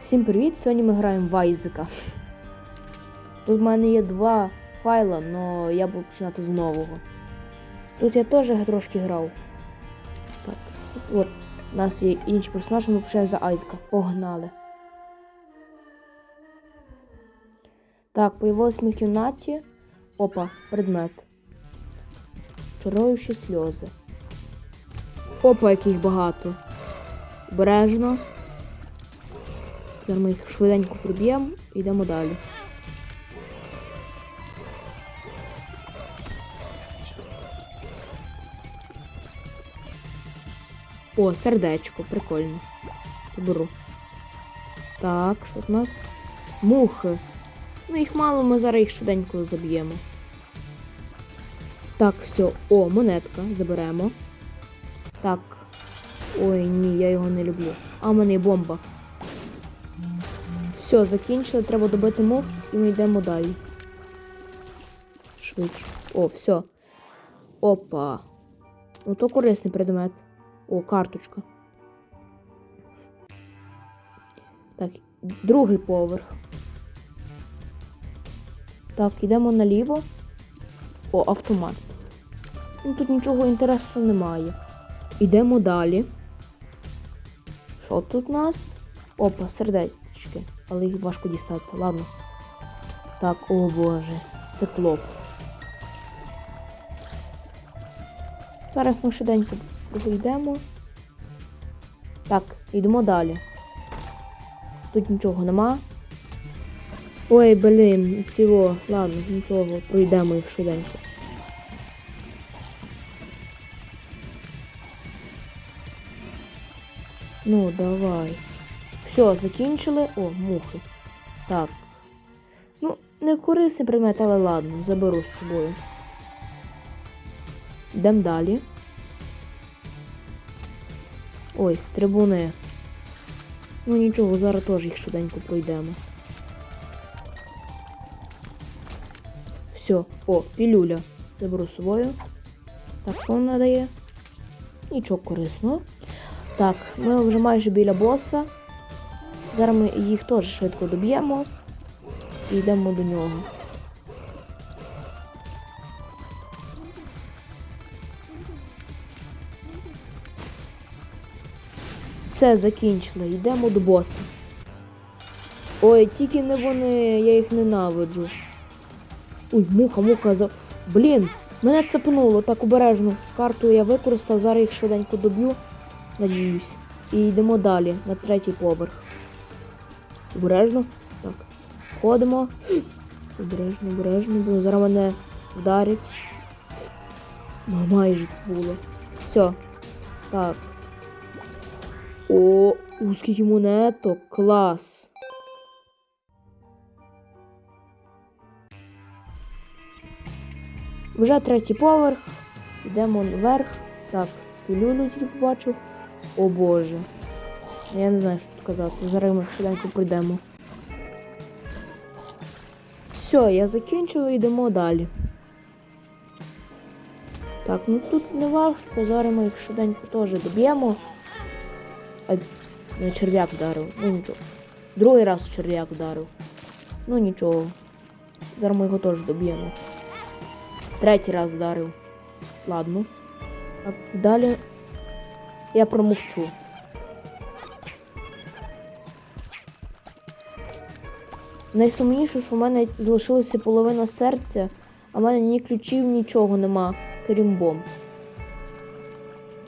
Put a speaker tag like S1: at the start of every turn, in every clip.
S1: Всім привіт! Сьогодні ми граємо в Айзека. Тут в мене є два файла, але я буду починати з нового. Тут я теж трошки грав. Так, от у нас є інші персонажі, ми починаємо за Айзека. Погнали. Так, появилась в кімнаті. Опа, предмет. Чаруючі сльози. Опа, яких багато. Обережно. Зараз ми їх швиденько приб'ємо і йдемо далі. О, сердечко, прикольно. Беру. Так, що у нас? Мухи. Ну, їх мало, ми зараз їх швиденько заб'ємо. Так, все. О, монетка. Заберемо. Так. Ой, ні, я його не люблю. А в мене є бомба. Все, закінчили, треба добити мух і ми йдемо далі. Швидше. О, все. Опа. Ну то корисний предмет. О, карточка. Так, другий поверх. Так, йдемо наліво. О, автомат. Ну, тут нічого інтересу немає. Йдемо далі. Що тут у нас? Опа, сердечки. Але їх важко дістати. Ладно. Так, о боже. Це клоп. Зараз ми швиденько пройдемо. Так, йдемо далі. Тут нічого нема. Ой, блін, цього. Ладно, нічого, пройдемо їх швиденько. Ну, давай. Все, закінчили. О, мухи. Так. Ну, не корисний предмет, але ладно, заберу з собою. Йдемо далі. Ой, стрибуни. Ну нічого, зараз теж їх швиденько пройдемо. Все, о, пілюля. Заберу з собою. Так, що вона дає? Нічого корисного. Так, ми вже майже біля боса. Зараз ми їх теж швидко доб'ємо і йдемо до нього. Все, закінчили. Йдемо до боса. Ой, тільки не вони, я їх ненавиджу. Ой, муха, муха за. Блін, мене цепнуло так обережно. Карту я використав, зараз їх швиденько доб'ю. Надіюсь. І йдемо далі, на третій поверх. Обережно. Так. Ходимо. Обережно, обережно, бо зараз мене вдарять. Ма- Майже було. Все. Так. О, у скільки монеток. Клас. Вже третій поверх. Йдемо наверх. Так, пілюлю тільки побачив. О боже. Я не знаю, що тут казати. Зараз ми швиденько пройдемо. Все, я закінчив і йдемо далі. Так, ну тут не важко, зараз ми їх швиденько теж доб'ємо. А, не черв'як вдарив, ну нічого. Другий раз черв'як вдарив. Ну нічого. Зараз ми його теж доб'ємо. Третій раз вдарив. Ладно. Так, далі я промовчу. Найсумніше, що в мене залишилася половина серця, а в мене ні ключів, нічого нема, крім бомб.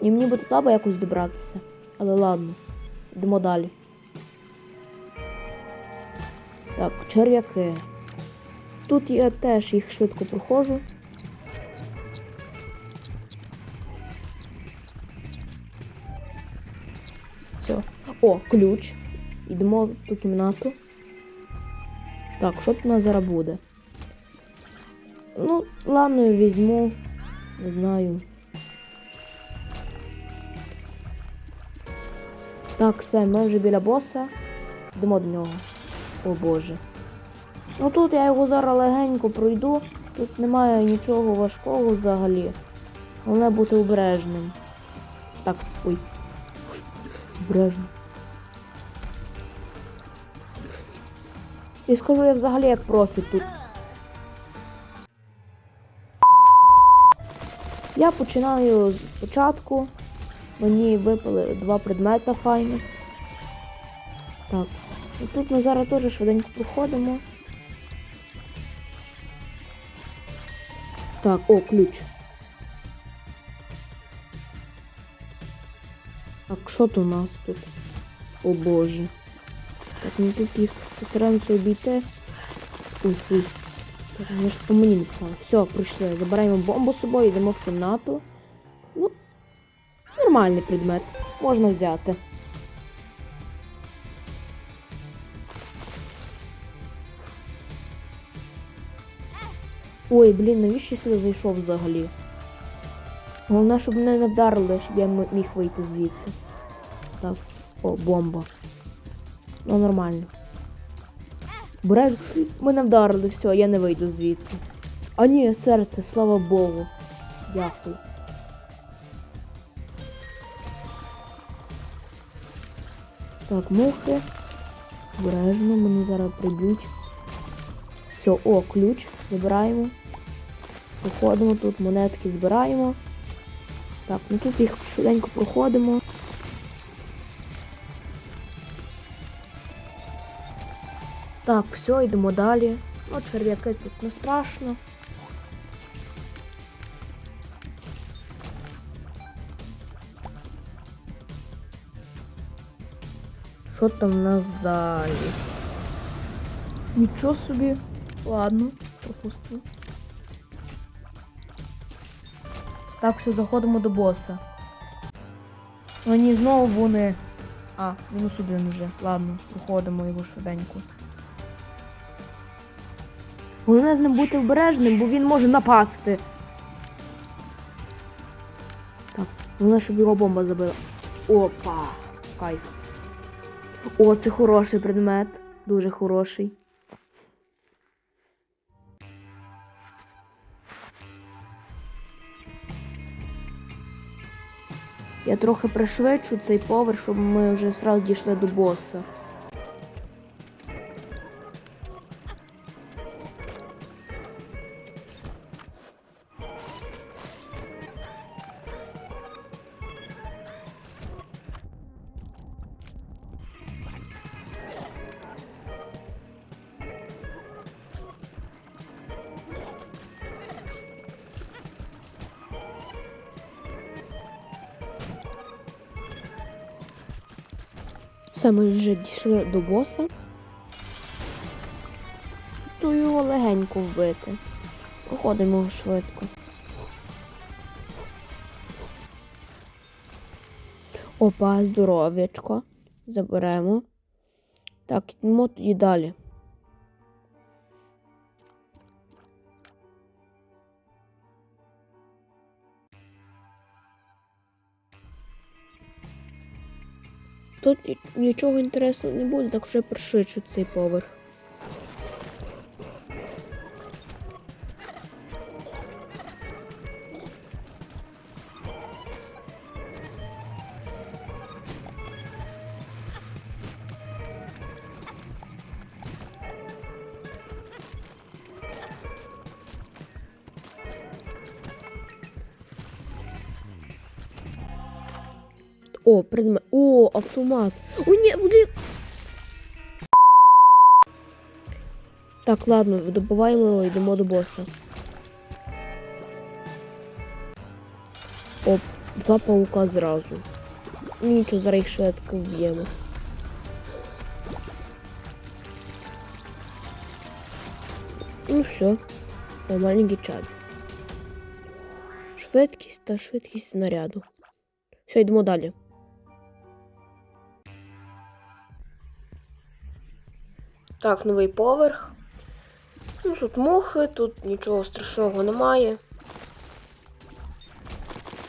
S1: І мені би туди якось добратися. Але ладно, йдемо далі. Так, черв'яки. Тут я теж їх швидко проходжу. Все. О, ключ. Йдемо в ту кімнату. Так, що тут у нас зараз буде? Ну, ладно, я візьму. Не знаю. Так, все, ми вже біля боса. Йдемо до нього. О боже. Ну тут я його зараз легенько пройду. Тут немає нічого важкого взагалі. Головне бути обережним. Так, ой. Обережно. І скажу я взагалі як профі тут. Я починаю спочатку. Мені випали два предмета файних. Так. І тут ми зараз теж швиденько проходимо. Так, о, ключ. Так, що то у нас тут? О боже. Так, ми тут їх постараємося обійти. Ой, ой. Так, по мені не попали. Все, прийшли. Забираємо бомбу з собою, йдемо в кімнату. Ну, нормальний предмет. Можна взяти. Ой, блін, навіщо я сюди зайшов взагалі? Головне, щоб мене не вдарили, щоб я міг вийти звідси. Так, о, бомба. Ну, нормально. Береж, мене вдарили, все, я не вийду звідси. А ні, серце, слава Богу. Дякую. Так, мухи. Обережно, мене зараз приб'ють. Все, о, ключ. Забираємо. Проходимо тут, монетки збираємо. Так, ну тут їх швиденько проходимо. Так, все, йдемо далі. Ну, черв'яки тут не страшно. Що там в нас далі? Нічого собі. Ладно, пропустимо. Так, все, заходимо до боса. Вони знову вони. А, мінус один вже. Ладно, проходимо його швиденько. Головне з ним бути обережним, бо він може напасти. Так, головне, щоб його бомба забила. Опа! Кайф. О, це хороший предмет. Дуже хороший. Я трохи пришвидшу цей поверх, щоб ми вже сразу дійшли до боса. Все, ми вже дійшли до боса. То його легенько вбити. Проходимо швидко. Опа, здоров'ячко. Заберемо. Так, йдемо тоді далі. Тут нічого інтересного не буде, так що я пришвидшу цей поверх. О, предмет. О, автомат. О, ні, блін. Так, ладно, добиваємо його, йдемо до боса. Оп, два паука зразу. Нічого, зараз їх швидко вб'ємо. Ну все, маленький чад. Швидкість та швидкість снаряду. Все, йдемо далі. Так, новий поверх. Ну, тут мухи, тут нічого страшного немає.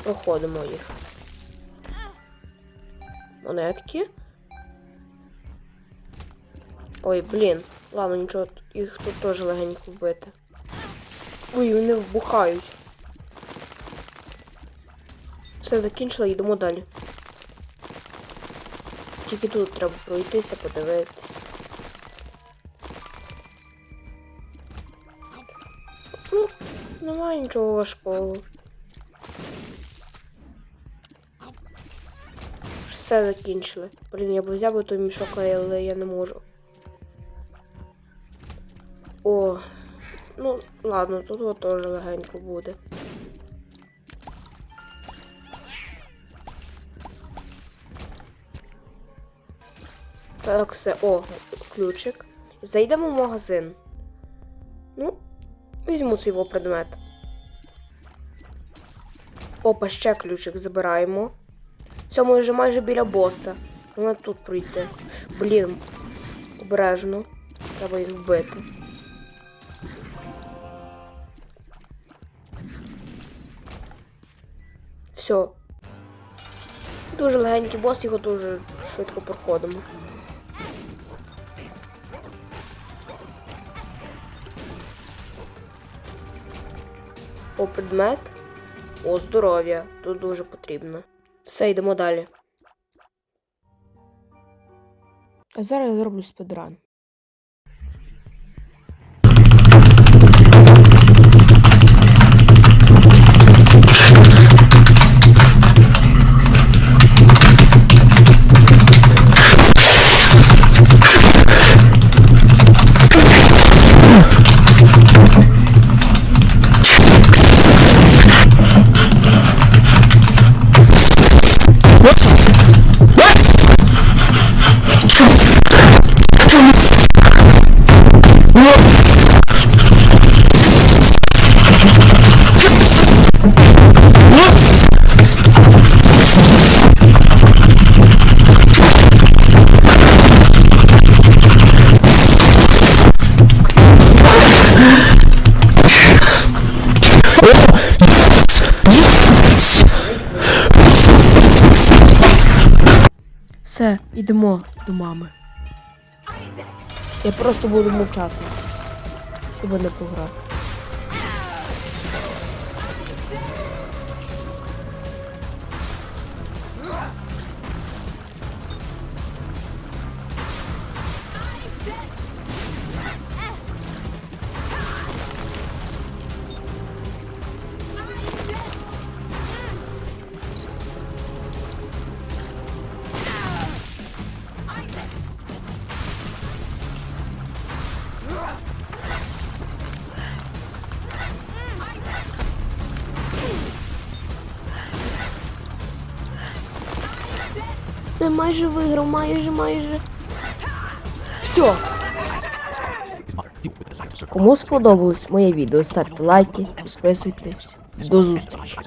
S1: Проходимо їх. Монетки. Ой, блін. Ладно, нічого, їх тут теж легенько вбити. Ой, вони вбухають. Все, закінчила, йдемо далі. Тільки тут треба пройтися, подивитись. Немає нічого важкого. Все закінчили. Блін, я б взяв би той мішок, але я не можу. О, ну ладно, тут от теж легенько буде. Так, все, о, ключик. Зайдемо в магазин. Ну, візьму цей його предмет. Опа, ще ключик забираємо. Все, ми вже майже біля боса. Треба тут пройти. Блін, обережно. Треба їх вбити. Все. Дуже легенький бос, його дуже швидко проходимо. О, предмет. О, здоров'я. Тут дуже потрібно. Все, йдемо далі. А зараз я зроблю спідран. Все, йдемо до мами. Я просто буду мовчати, щоб не пограти. Все майже виграв, майже, майже. Все. Кому сподобалось моє відео, ставте лайки, підписуйтесь. До зустрічі.